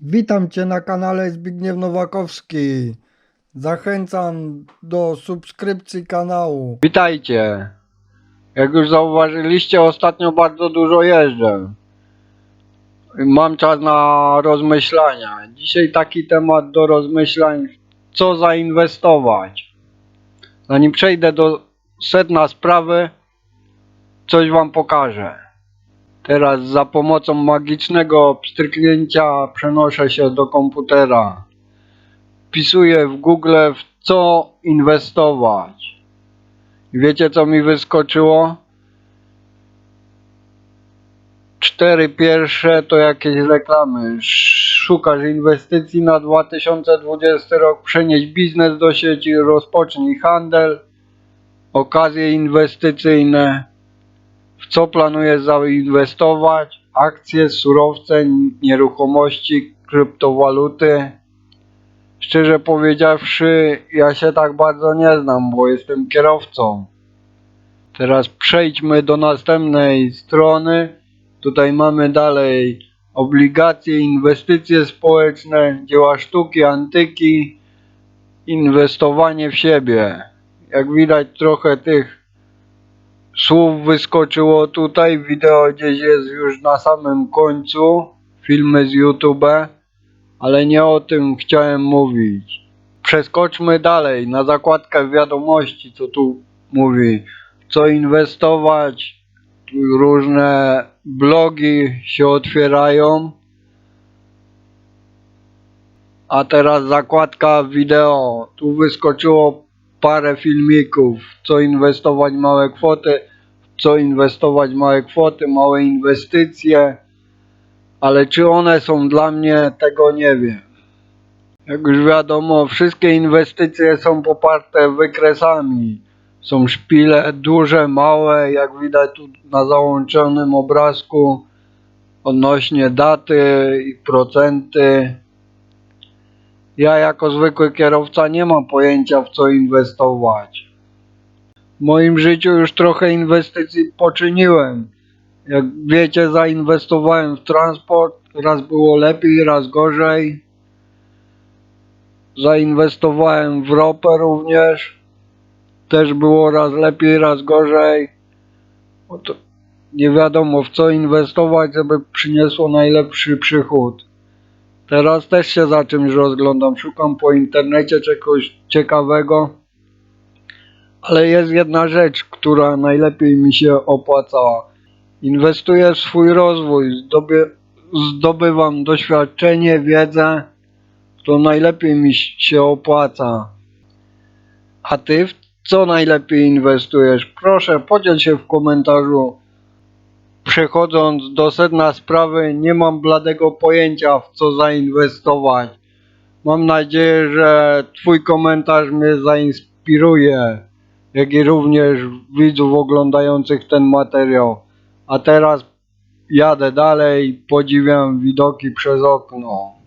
Witam Cię na kanale Zbigniew Nowakowski. Zachęcam do subskrypcji kanału. Witajcie. Jak już zauważyliście, ostatnio bardzo dużo jeżdżę. Mam czas na rozmyślania. Dzisiaj taki temat do rozmyślań, co zainwestować. Zanim przejdę do sedna sprawy, coś wam pokażę. Teraz za pomocą magicznego pstryknięcia przenoszę się do komputera. Wpisuję w Google w co inwestować. Wiecie co mi wyskoczyło? Cztery pierwsze to jakieś reklamy. Szukasz inwestycji na 2020 rok, przenieś biznes do sieci, rozpocznij handel, okazje inwestycyjne. Co planujesz zainwestować? Akcje, surowce, nieruchomości, kryptowaluty. Szczerze powiedziawszy, ja się tak bardzo nie znam, bo jestem kierowcą. Teraz przejdźmy do następnej strony. Tutaj mamy dalej obligacje, inwestycje społeczne, dzieła sztuki, antyki, inwestowanie w siebie. Jak widać trochę tych słów wyskoczyło tutaj. Wideo gdzieś jest już na samym końcu. Filmy z YouTube ale nie o tym chciałem mówić. Przeskoczmy dalej na zakładkę wiadomości, co tu mówi, co inwestować. Różne blogi się otwierają. A teraz zakładka wideo. Tu wyskoczyło parę filmików, co inwestować małe kwoty, co inwestować małe kwoty, małe inwestycje ale czy one są dla mnie, tego nie wiem. Jak już wiadomo, wszystkie inwestycje są poparte wykresami. Są szpile duże, małe, jak widać tu na załączonym obrazku odnośnie daty i procenty. Ja jako zwykły kierowca nie mam pojęcia w co inwestować. W moim życiu już trochę inwestycji poczyniłem. Jak wiecie, zainwestowałem w transport. Raz było lepiej, raz gorzej. Zainwestowałem w ropę również. Też było raz lepiej, raz gorzej. Nie wiadomo w co inwestować, żeby przyniosło najlepszy przychód. Teraz też się za czymś rozglądam. Szukam po internecie czegoś ciekawego. Ale jest jedna rzecz, która najlepiej mi się opłacała. Inwestuję w swój rozwój, zdoby, zdobywam doświadczenie, wiedzę, to najlepiej mi się opłaca. A ty w co najlepiej inwestujesz? Proszę, podziel się w komentarzu. Przechodząc do sedna sprawy, nie mam bladego pojęcia w co zainwestować. Mam nadzieję, że Twój komentarz mnie zainspiruje, jak i również widzów oglądających ten materiał. A teraz jadę dalej, podziwiam widoki przez okno.